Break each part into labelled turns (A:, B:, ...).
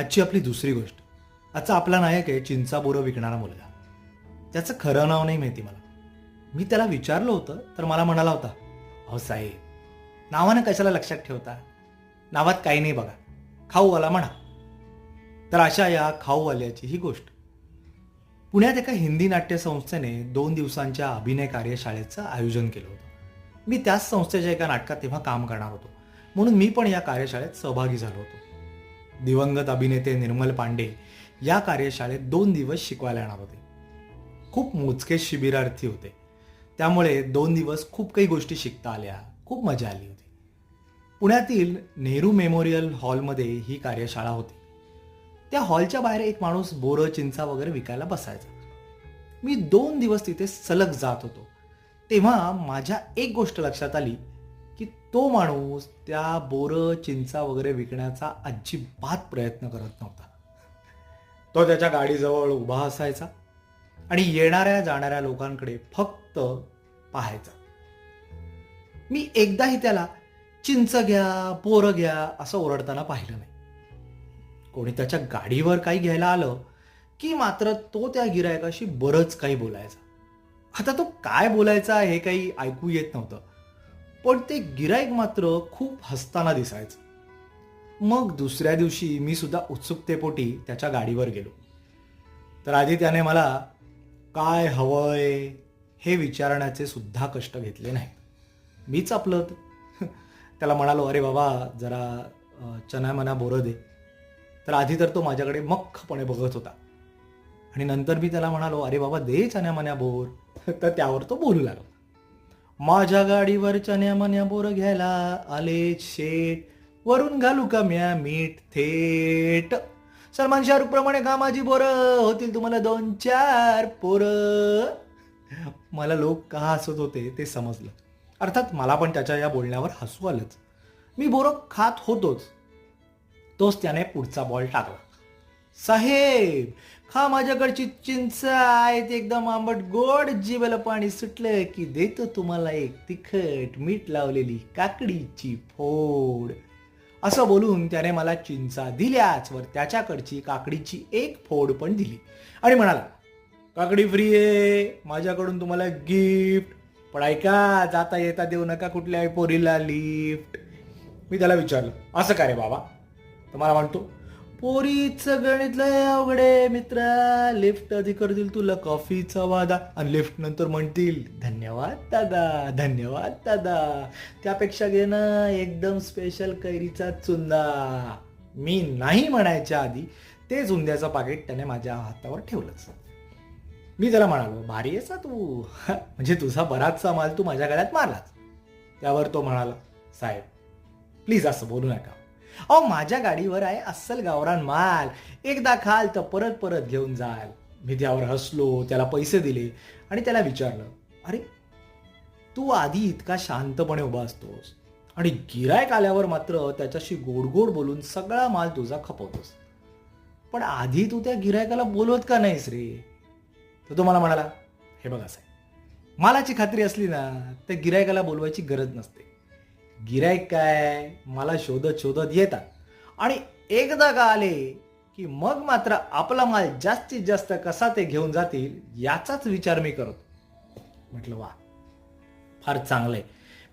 A: आजची आपली दुसरी गोष्ट. आजचा आपला नायक आहे चिंचा बोरं विकणारा मुलगा. त्याचं खरं नाव नाही माहिती मला. मी त्याला विचारलं होतं तर मला म्हणाला होता अहो साहेब नावानं कशाला लक्षात ठेवता? नावात काही नाही बघा. खाऊवाला म्हणा. तर अशा या खाऊवाल्याची ही गोष्ट. पुण्यात एका हिंदी नाट्य संस्थेने दोन दिवसांच्या अभिनय कार्यशाळेचं आयोजन केलं होतं. मी त्याच संस्थेच्या एका नाटकात तेव्हा काम करणार होतो. म्हणून मी पण या कार्यशाळेत सहभागी झालो होतो. दिवंगत अभिनेते निर्मल पांडे या कार्यशाळेत दोन दिवस शिकवायला येणार होते. खूप मोजके शिबिरार्थी होते. त्यामुळे दोन दिवस खूप काही गोष्टी शिकता आल्या. खूप मजा आली होती. पुण्यातील नेहरू मेमोरियल हॉलमध्ये ही कार्यशाळा होती. त्या हॉलच्या बाहेर एक माणूस बोरं चिंचा वगैरे विकायला बसायचा. मी दोन दिवस तिथे सलग जात होतो. तेव्हा माझ्या एक गोष्ट लक्षात आली. की तो माणूस त्या बोरं चिंचा वगैरे विकण्याचा अजिबात प्रयत्न करत नव्हता. तो त्याच्या गाडीजवळ उभा असायचा आणि येणाऱ्या जाणाऱ्या लोकांकडे फक्त पाहायचा. मी एकदाही त्याला चिंच घ्या बोरं घ्या असं ओरडताना पाहिलं नाही. कोणी त्याच्या गाडीवर काही घ्यायला आलं की मात्र तो त्या गिरायकाशी बरंच काही बोलायचा. आता तो काय बोलायचा हे काही ऐकू येत नव्हतं. पण ते गिरायक मात्र खूप हसताना दिसायचं. मग दुसऱ्या दिवशी मी सुद्धा उत्सुकतेपोटी त्याच्या गाडीवर गेलो. तर आधी त्याने मला काय हवंय? हे विचारण्याचे सुद्धा कष्ट घेतले नाहीत. मीच आपलं त्याला म्हणालो अरे बाबा जरा चना मना बोरं दे. तर आधी तर तो माझ्याकडे मख्खपणे बघत होता. आणि नंतर मी त्याला म्हणालो अरे बाबा दे चण्या मन्या बोर. तर त्यावर तो बोलू लागला. माझ्या गाडीवर चण्या मन्या बोर घ्यायला आले शेट वरून घालू का म्या मीठ थेट? सलमान शाहरुख प्रमाणे का माझी बोर होतील तुम्हाला दोन चार पोर. मला लोक का हसत होते ते समजलं. अर्थात मला पण त्याच्या या बोलण्यावर हसू आलंच. मी बोरं खात होतोच. तोच त्याने पुढचा बॉल टाकला. साहेब खा माझ्याकडची चिंच आहे ती एकदम आंबट गोड जिभेला पाणी सुटलं की देतो तुम्हाला एक तिखट मीठ लावलेली काकडीची फोड. असं बोलून त्याने मला चिंचा दिल्याच वर त्याच्याकडची काकडीची एक फोड पण दिली. आणि म्हणाला काकडी फ्री आहे माझ्याकडून तुम्हाला गिफ्ट. पण ऐका जाता येता देऊ नका कुठल्या पोरीला लिफ्ट. मी त्याला विचारलं असं काय रे बाबा? तर मला म्हणतो पोरीचं गणित लय अवघडे मित्रा. लिफ्ट आधी करतील तुला कॉफीचा वादा. आणि लिफ्ट नंतर म्हणतील धन्यवाद दादा धन्यवाद दादा. त्यापेक्षा घे ना एकदम स्पेशल कैरीचा चुंदा. मी नाही म्हणायच्या आधी ते चुंद्याचं पाकिट त्याने माझ्या हातावर ठेवलंच. मी त्याला म्हणालो भारी आहेस तू. म्हणजे तुझा बराचसा माल तू माझ्या गळ्यात मारलाच त्यावर तो म्हणाला साहेब प्लीज असं बोलू नका. अहो माझ्या गाडीवर आहे अस्सल गावरान माल. एकदा खाल तर परत परत घेऊन जाल. मी त्यावर हसलो त्याला पैसे दिले आणि त्याला विचारलं अरे तू आधी इतका शांतपणे उभा असतोस आणि गिरायक आल्यावर मात्र त्याच्याशी गोड गोड बोलून सगळा माल तुझा खपवतोस. पण आधी तू त्या गिरायकाला बोलवत का नाहीस रे? तर तो मला म्हणाला हे बघा साहेब मालाची खात्री असली ना तर गिरायकाला बोलवायची गरज नसते. गिरायक काय? मला शोधत शोधत येतात. आणि एकदा का आले की मग मात्र आपला माल जास्तीत जास्त कसा ते घेऊन जातील याचाच विचार मी करतो. म्हटलं वा फार चांगलं आहे.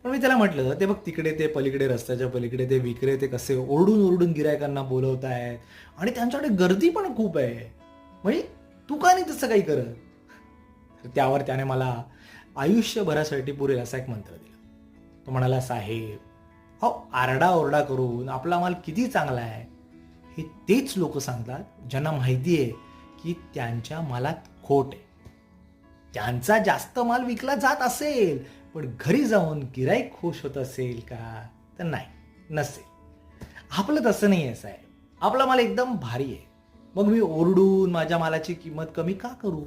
A: पण मी त्याला म्हटलं ते बघ तिकडे ते पलीकडे रस्त्याच्या पलीकडे ते विक्रेते कसे ओरडून ओरडून गिरायकांना बोलवत आहेत आणि त्यांच्याकडे गर्दी पण खूप आहे. म्हणजे तू का नाही तसं काही करत? त्यावर त्याने मला आयुष्यभरासाठी पुरेल असा एक मंत्र दिला. तो म्हणाला साहेब हो आरडाओरडा करून आपला माल किती चांगला आहे? हे तेच लोक सांगतात ज्यांना माहिती आहे की त्यांच्या मालात खोट आहे. त्यांचा जास्त माल विकला जात असेल पण घरी जाऊन गिराईक खुश होत असेल का? तर नाही नसेल. आपलं तसं नाही आहे साहेब. आपला माल एकदम भारी आहे. मग मी ओरडून माझ्या मालाची किंमत कमी का करू?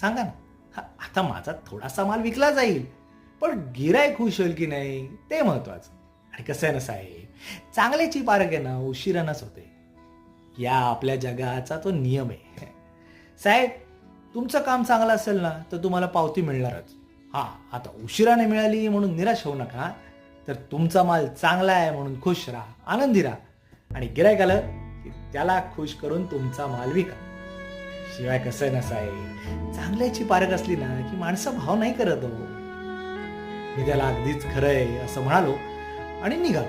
A: सांगा ना. हा, आता माझा थोडासा माल विकला जाईल. पण गिरायक खुश होईल की नाही ते महत्वाचं. आणि कसं आहे ना साहेब चांगल्याची पारख आहे ना उशिरानच होते. या आपल्या जगाचा तो नियम आहे. साहेब तुमचं काम चांगलं असेल ना तर तुम्हाला पावती मिळणारच. हा आता उशिराने मिळाली म्हणून निराश होऊ नका तर तुमचा माल चांगला आहे म्हणून खुश राहा आनंदी राहा. आणि गिरायक आलं की त्याला खुश करून तुमचा माल विका. शिवाय कसं आहे ना साहेब चांगल्याची पारख असली ना की माणसं भाव नाही करत हो. मी त्याला अगदीच खरं आहे असं म्हणालो आणि निघालो.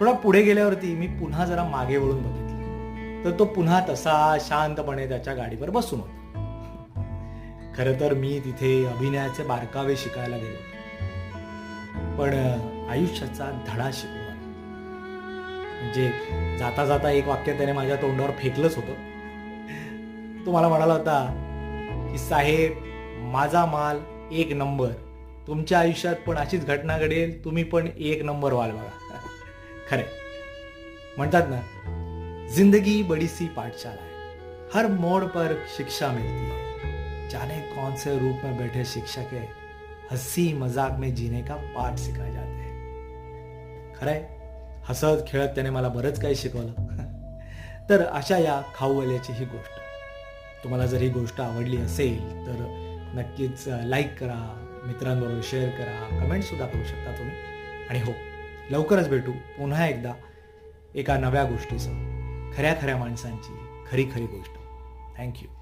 A: थोडा पुढे गेल्यावरती मी पुन्हा जरा मागे वळून बघितलं. तर तो पुन्हा तसा शांतपणे त्याच्या गाडीवर बसून होता. खरं तर मी तिथे अभिनयाचे बारकावे शिकायला गेलो. पण आयुष्याचा धडा शिकलो म्हणजे जाता जाता एक वाक्य त्याने माझ्या तोंडावर फेकलंच होतं. तो मला म्हणाला होता की साहेब माझा माल एक नंबर तुमच्या आयुष्यात पण अशीच घटना घडेल तुम्ही पण एक नंबर व्हाल बघा. खरे म्हणतात ना जिंदगी बड़ी सी पाठशाला है हर मोड़ पर शिक्षा मिलती है. जाने कौन से रूप में बैठे शिक्षक है हसी मजाक में जीने का पाठ सिखाए जाते हैं. खरंय. हसत खेळत त्याने मला बरंच काही शिकवलं. तर अशा या खाऊवाल्याची ही गोष्ट. तुम्हाला जर ही गोष्ट आवडली असेल तर नक्कीच लाईक करा मित्रांबरोबर शेअर करा कमेंटसुद्धा करू शकता तुम्ही. आणि हो लवकरच भेटू. पुन्हा एकदा एका नव्या गोष्टीसह. खऱ्या खऱ्या माणसांची खरी खरी गोष्ट. थँक्यू